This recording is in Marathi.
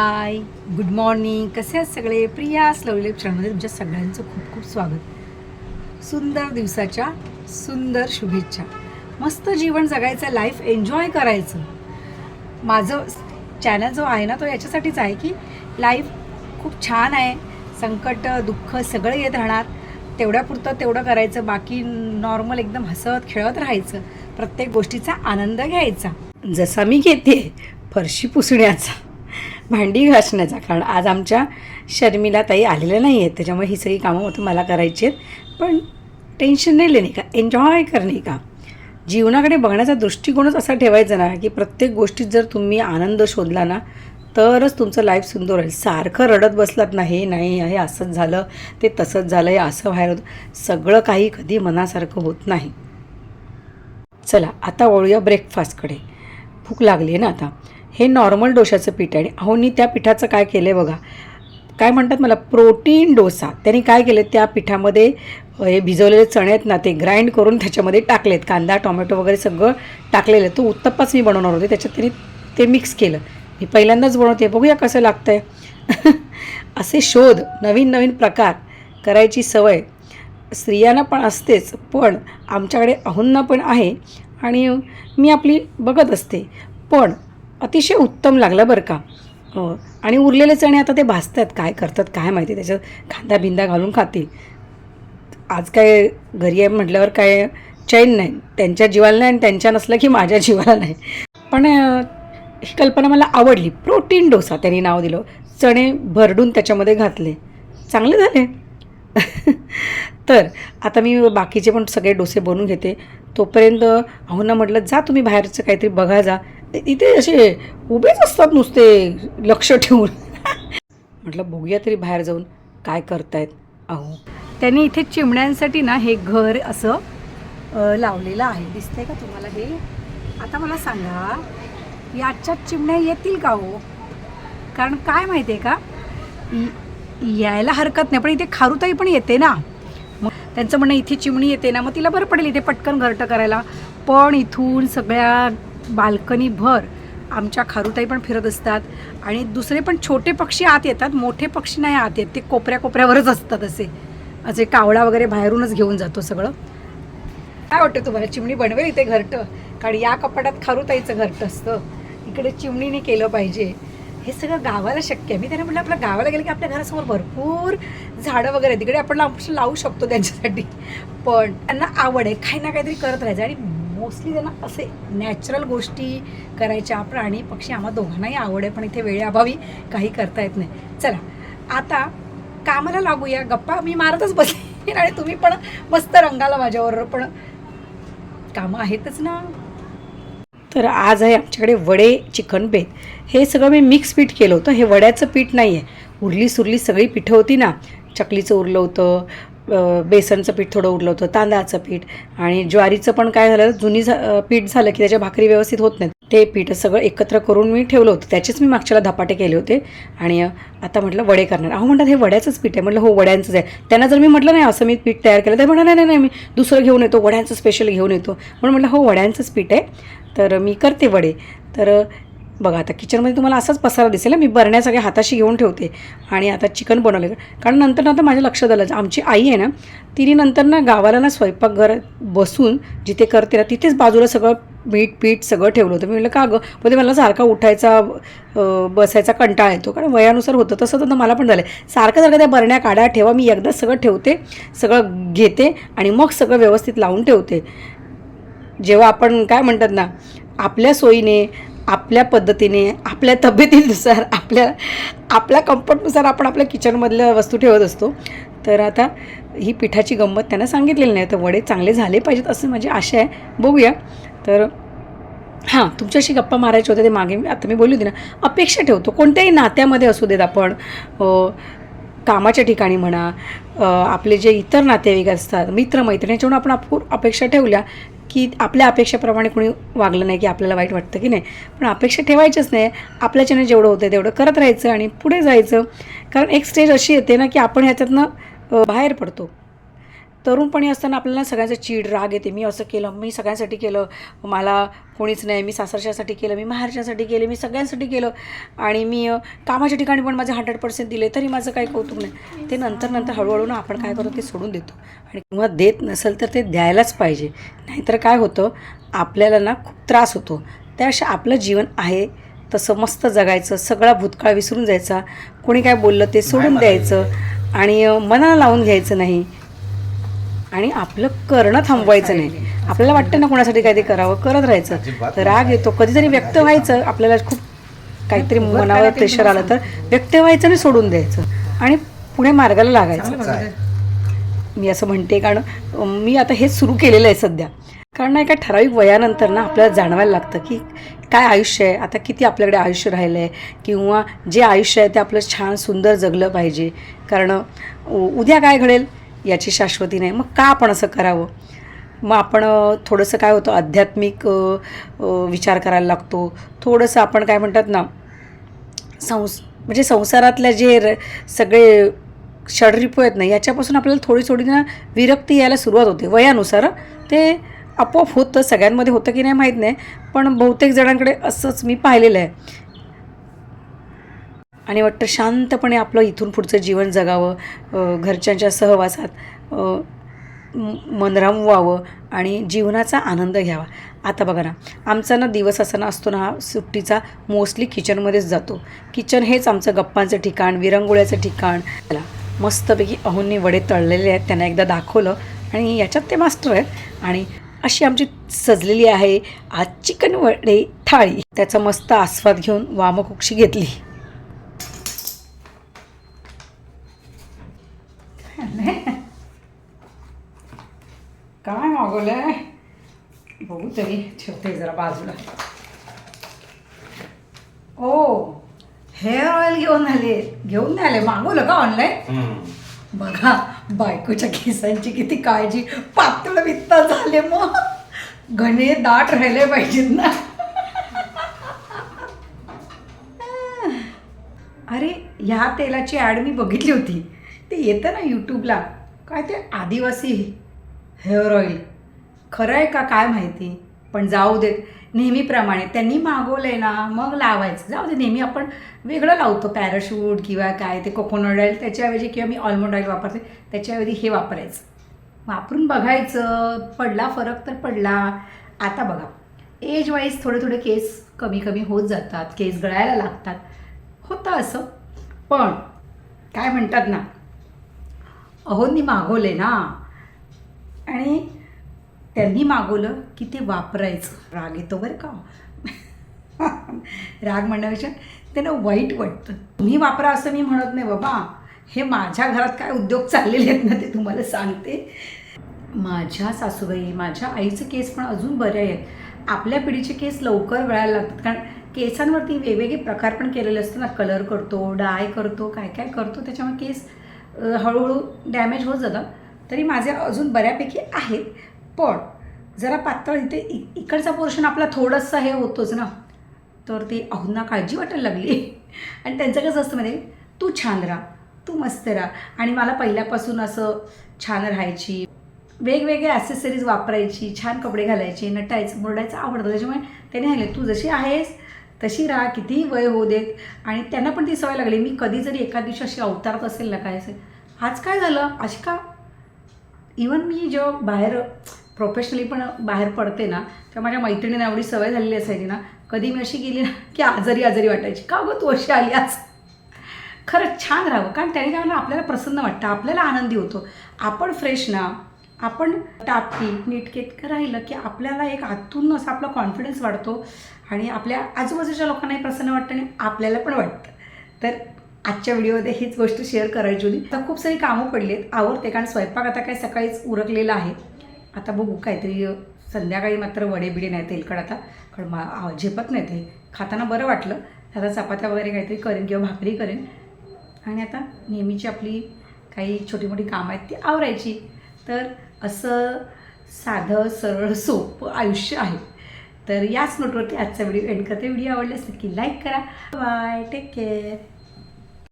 हाय गुड मॉर्निंग कसे आहात सगळे? प्रिया स्लवलेप क्षणमध्ये तुमच्या सगळ्यांचं खूप खूप स्वागत. सुंदर दिवसाच्या सुंदर शुभेच्छा. मस्त जीवन जगायचं लाईफ एन्जॉय करायचं. माझं चॅनल जो आहे ना तो याच्यासाठीच आहे की लाईफ खूप छान आहे. संकट दुःख सगळं येत राहणार. तेवढ्यापुरतं तेवढं करायचं बाकी नॉर्मल एकदम हसत खेळत राहायचं. प्रत्येक गोष्टीचा आनंद घ्यायचा. जसा मी घेते फरशी पुसण्याचा. भांडी घासण्याचा. कारण आज आमच्या शर्मिला ताई आलेल्या नाही आहेत त्याच्यामुळे ही सगळी कामं होतं मला करायची आहेत. पण टेन्शन नाही लेणे का? एन्जॉय करणे का? जीवनाकडे बघण्याचा दृष्टिकोनच असा ठेवायचा ना की प्रत्येक गोष्टीत जर तुम्ही आनंद शोधला ना तरच तुमचं लाईफ सुंदर राहील सारखं रडत बसलात ना हे नाही हे असंच झालं ते तसंच झालं हे असं व्हायला होतं. सगळं काही कधी मनासारखं होत नाही. चला आता वळूया ब्रेकफास्टकडे भूक लागली आहे ना आता. हे नॉर्मल डोशाचं पीठ आहे. आणि अहोनी त्या पिठाचं काय केलं आहे बघा. काय म्हणतात मला प्रोटीन डोसा. त्यांनी काय केलं त्या पिठामध्ये हे भिजवलेले चणे आहेत ना ते ग्राइंड करून त्याच्यामध्ये टाकलेत. कांदा टोमॅटो वगैरे सगळं टाकलेलं आहे. तो उत्तप्पाच मी बनवणार होते. त्याच्यात त्यांनी ते मिक्स केलं. मी पहिल्यांदाच बनवते. बघूया कसं लागतं आहे असे शोध नवीन नवीन प्रकार करायची सवय स्त्रियांना पण असतेच पण आमच्याकडे अहुंना पण आहे. आणि मी आपली बघत असते. पण अतिशय उत्तम लागलं बरं का. हो. आणि उरलेले चणे आता ते भाजतात काय करतात काय माहिती त्याच्यात खांदा बिंदा घालून खातील. आज काय घरी आहे म्हटल्यावर काय चैन नाही त्यांच्या जीवाला नाही आणि त्यांच्या नसलं की माझ्या जीवाला नाही. पण ही कल्पना मला आवडली. प्रोटीन डोसा त्यांनी नाव दिलं. चणे भरडून त्याच्यामध्ये घातले. चांगले झाले. तर आता मी बाकीचे पण सगळे डोसे बनवून घेते. तोपर्यंत अहोंना म्हटलं जा तुम्ही बाहेरचं काहीतरी बघा जा. इथे असे उभेच असतात नुसते लक्ष ठेवून. म्हटलं बघूया तरी बाहेर जाऊन काय करतायत. अहो. त्यांनी इथे चिमण्यांसाठी ना हे घर असं लावलेलं आहे. दिसतंय का तुम्हाला हे? आता मला सांगा याच्यात चिमण्या येतील का हो? कारण काय माहिती आहे का यायला हरकत नाही पण इथे खारुताई पण येते ना. मग त्यांचं म्हणणं इथे चिमणी येते ना. मग तिला बरं पडेल इथे पटकन घरटं करायला. पण इथून सगळ्या बाल्कनीभर आमच्या खारुताई पण फिरत असतात आणि दुसरे पण छोटे पक्षी आत येतात मोठे पक्षी नाही आत येत ते कोपऱ्या कोपऱ्यावरच असतात असे. असे कावळा वगैरे बाहेरूनच घेऊन जातो सगळं. काय वाटतं तुम्हाला? चिमणी बनवेल इथे घरटं? कारण या कपाटात खारुताईचं घरटं असतं. इकडे चिमणीने केलं पाहिजे. हे सगळं गावाला शक्य आहे. मी त्यांना म्हटलं आपल्या गावाला गेलं की आपल्या घरासमोर भरपूर झाडं वगैरे आहेत. तिकडे आपण लावू लावू शकतो त्यांच्यासाठी. पण त्यांना आवड आहे. काही ना काहीतरी करत राहायचं. आणि मोस्टली त्यांना असे नॅचरल गोष्टी करायच्या प्राणी पक्षी आम्हा दोघांनाही आवड आहे पण इथे वेळेअभावी काही करता येत नाही. चला आता कामाला लागूया. गप्पा मी मारतच बसले आणि तुम्ही पण मस्त रंगाला माझ्याबरोबर पण कामं आहेतच ना. तर आज आहे आमच्याकडे वडे चिकन बेत. हे सगळं मी मिक्स पीठ केलं होतं. हे वड्याचं पीठ नाही आहे उरली सुरली सगळी पिठं होती ना. चकलीचं उरलं होतं. बेसनचं पीठ थोडं उरलं होतं तांदळाचं पीठ आणि ज्वारीचं पण काय झालं जुनी झा पीठ झालं की त्याच्या भाकरी व्यवस्थित होत नाहीत. ते पीठ सगळं एकत्र करून मी ठेवलं होतं. त्याचेच मी मागच्याला धपाटे केले होते आणि आता म्हटलं वडे करणार. अहो म्हणतात हे वड्याचंच पीठ आहे. म्हटलं हो वड्यांचंच आहे. त्यांना जर मी म्हटलं नाही असं मी पीठ तयार केलं तर म्हणा नाही नाही नाही मी दुसरं घेऊन येतो वड्यांचं स्पेशल घेऊन येतो. म्हणून म्हटलं हो वड्यांचंच पीठ आहे. तर मी करते वडे. तर बघा आता किचनमध्ये तुम्हाला असाच पसारा दिसेल मी बरण्या सगळ्या हाताशी घेऊन ठेवते आणि आता चिकन बनवले कारण नंतर आता माझ्या लक्षात आलं आमची आई आहे ना तिने नंतर ना गावाला ना स्वयंपाकघर बसून जिथे करते ना तिथेच बाजूला सगळं मीठ पीठ सगळं ठेवलं होतं. मी म्हटलं का गं? म्हणजे ते मला सारखा उठायचा बसायचा कंटाळा येतो. कारण वयानुसार होतं तसं तर मला पण झालं आहे सारखं सारखं त्या बरण्या काढा ठेवा मी एकदा सगळं ठेवते सगळं घेते आणि मग सगळं व्यवस्थित लावून ठेवते. जेव्हा आपण काय म्हणतात ना आपल्या सोयीने आपल्या पद्धतीने आपल्या तब्येतीनुसार आपल्या आपल्या कम्फर्टनुसार आपण आपल्या किचनमधल्या वस्तू ठेवत असतो. तर आता ही पिठाची गंमत त्यांना सांगितलेली नाही. तर वडे चांगले झाले पाहिजेत असं माझी आशा आहे. बघूया. तर हां तुमच्याशी गप्पा मारायचे होते ते मागे. मी आता मी बोलली होती ना. अपेक्षा ठेवतो. कोणत्याही नात्यामध्ये असू देत आपण कामाच्या ठिकाणी म्हणा आपले जे इतर नातेवाईक असतात मित्रमैत्रिणी याच्यावरून आपण आपण अपेक्षा ठेवल्या की आपल्या अपेक्षेप्रमाणे कोणी वागलं नाही की आपल्याला वाईट वाटतं की नाही. पण अपेक्षा ठेवायचीच नाही. आपल्याच्याने जेवढं होतं तेवढं करत राहायचं आणि पुढे जायचं. कारण एक स्टेज अशी येते ना की आपण ह्याच्यातनं बाहेर पडतो. तरुणपणी असताना आपल्याला सगळ्यांचं चीड राग येते. मी असं केलं मी सगळ्यांसाठी केलं. मला कोणीच नाही. मी सासरच्यासाठी केलं मी माहेरच्यासाठी केलं मी सगळ्यांसाठी केलं. आणि मी कामाच्या ठिकाणी पण माझे हंड्रेड पर्सेंट दिले तरी माझं काही कौतुक नाही. ते नंतर नंतर हळूहळू ना आपण काय करतो ते सोडून देतो. आणि किंवा देत नसेल तर ते द्यायलाच पाहिजे. नाहीतर काय होतं आपल्याला ना खूप त्रास होतो. त्यापेक्षा आपलं जीवन आहे. तसं मस्त जगायचं सगळा भूतकाळ विसरून जायचा. कोणी काय बोललं ते सोडून द्यायचं. आणि मनाला लावून घ्यायचं नाही. आणि आपलं करणं थांबवायचं नाही. आपल्याला वाटतं ना कोणासाठी काहीतरी करावं करत राहायचं. तर राग येतो. कधीतरी व्यक्त व्हायचं. आपल्याला खूप काहीतरी मनावर प्रेशर आलं तर व्यक्त व्हायचं आणि सोडून द्यायचं. आणि पुढे मार्गाला लागायचं. मी असं म्हणते कारण मी आता हेच सुरू केलेलं आहे सध्या. कारण एका ठराविक वयानंतर ना आपल्याला जाणवायला लागतं की काय आयुष्य आहे? आता किती आपल्याकडे आयुष्य राहिलं आहे किंवा जे आयुष्य आहे ते आपलं छान सुंदर जगलं पाहिजे. कारण उ- उद्या काय घडेल? याची शाश्वती नाही. मग का आपण असं करावं? मग आपण थोडंसं काय होतं आध्यात्मिक विचार करायला लागतो. थोडंसं आपण काय म्हणतात ना संस म्हणजे संसारातल्या जे र सगळे षडरिपू आहेत ना याच्यापासून आपल्याला थोडी थोडी ना विरक्ती यायला सुरुवात होते. वयानुसार ते आपोआप होतं. सगळ्यांमध्ये होतं की नाही माहीत नाही. पण बहुतेक जणांकडे असंच मी पाहिलेलं आहे. आणि वाटतं शांतपणे आपलं इथून पुढचं जीवन जगावं घरच्यांच्या सहवासात मन रमवावं आणि जीवनाचा आनंद घ्यावा. आता बघा ना आमचा ना दिवस असा ना असतो ना हा सुट्टीचा मोस्टली किचनमध्येच जातो. किचन हेच आमचं गप्पांचं ठिकाण विरंगुळ्याचं ठिकाण. त्याला मस्तपैकी अहोंनी वडे तळलेले आहेत त्यांना एकदा दाखवलं आणि याच्यात ते मास्टर आहेत आणि अशी आमची सजलेली आहे आज चिकन वडे थाळी. त्याचा मस्त आस्वाद घेऊन वामकुक्षी घेतली. काय मागवलंय. बघू तरी ठेवते जरा बाजूला. ओ हेअर ऑइल घेऊन आले. घेऊन नाही आले मागवलं का ऑनलाईन बघा बायकोच्या केसांची किती काळजी. पातळ वित्त झाले मग. घणे दाट राहिले पाहिजेत ना. अरे ह्या तेलाची ॲड मी बघितली होती. ते येतं ना यूट्यूबला काय ते आदिवासी हेअर ऑइल खरं आहे का काय माहिती? पण जाऊ देत. नेहमीप्रमाणे त्यांनी मागवलं आहे ना मग लावायचं. जाऊ दे नेहमी आपण वेगळं लावतो. पॅराशूट किंवा काय ते कोकोनट ऑइल त्याच्याऐवजी किंवा मी ऑलमंड ऑइल वापरते त्याच्याऐवजी हे वापरायचं. वापरून बघायचं. पडला फरक तर पडला. आता बघा. एज वाईज थोडे थोडे केस कमी कमी होत जातात. केस गळायला लागतात. होतं असं. पण काय म्हणतात ना? अहोंनी मागवले ना. आणि त्यांनी मागवलं की ते वापरायचं. राग येतो बरं का? राग म्हणण्यापेक्षा त्यांना वाईट वाटतं. तुम्ही वापरा असं मी म्हणत नाही बाबा. हे माझ्या घरात काय उद्योग चाललेले आहेत ना ते तुम्हाला सांगते. माझ्या सासूबाई माझ्या आईचे केस पण अजून बरे आहेत. आपल्या पिढीचे केस लवकर गळायला लागतात. कारण केसांवरती वेगवेगळे प्रकार पण केलेले असतात ना. कलर करतो डाय करतो काय काय करतो त्याच्यामुळे केस हळूहळू डॅमेज होत जातात. तरी माझे अजून बऱ्यापैकी आहेत. पण जरा पातळ इथे इ इकडचा पोर्शन आपला थोडंसं हे होतोच ना. तर ते अहुना काळजी वाटायला लागली. आणि त्यांचं कसं असतं म्हणजे तू छान राहा तू मस्त राहा. आणि मला पहिल्यापासून असं छान राहायची वेगवेगळे ॲसेसरीज वापरायची छान कपडे घालायचे नटायचं मुरडायचं आवडतं. त्याच्यामुळे त्याने राहिले तू जशी आहेस तशी राहा कितीही वय होऊ देत. आणि त्यांना पण ती सवय लागली. मी कधी जरी एका दिवशी अशी अवतारत असेल ना काय असेल. आज काय झालं? अशी का? इवन मी जेव्हा बाहेर प्रोफेशनली पण बाहेर पडते ना तेव्हा माझ्या मैत्रिणींना एवढी सवय झालेली असायची ना कधी मी अशी गेली ना की आजारी आजारी वाटायची. का गं तू अशी आली आज? खरंच छान राहावं कारण त्याने काय आपल्याला प्रसन्न वाटतं आपल्याला आनंदी होतो. आपण फ्रेश ना आपण टापटीप नीटकेट राहिलं की आपल्याला एक आतून असा आपला कॉन्फिडन्स वाढतो आणि आपल्या आजूबाजूच्या लोकांनाही प्रसन्न वाटतं आणि आपल्याला पण वाटतं. तर आजच्या व्हिडिओमध्ये हीच गोष्ट शेअर करायची होती. तर खूप सारी कामं पडली आहेत. आवडते कारण स्वयंपाक आता काय सकाळीच उरकलेला आहे. आता बघू काहीतरी संध्याकाळी मात्र वडे बिडे नाही तेलकट आता. कारण मा झेपत नाही ते खाताना बरं वाटलं. आता चपात्या वगैरे काहीतरी करेन किंवा भाकरी करेन. आणि आता नेहमीची आपली काही छोटी मोठी कामं आहेत ती आवरायची. तर असं साधं सरळ सोपं आयुष्य आहे. तर याच नोटवरती आजचा व्हिडिओ एंड करते. व्हिडिओ आवडल्यास नक्की लाईक करा. Bye take care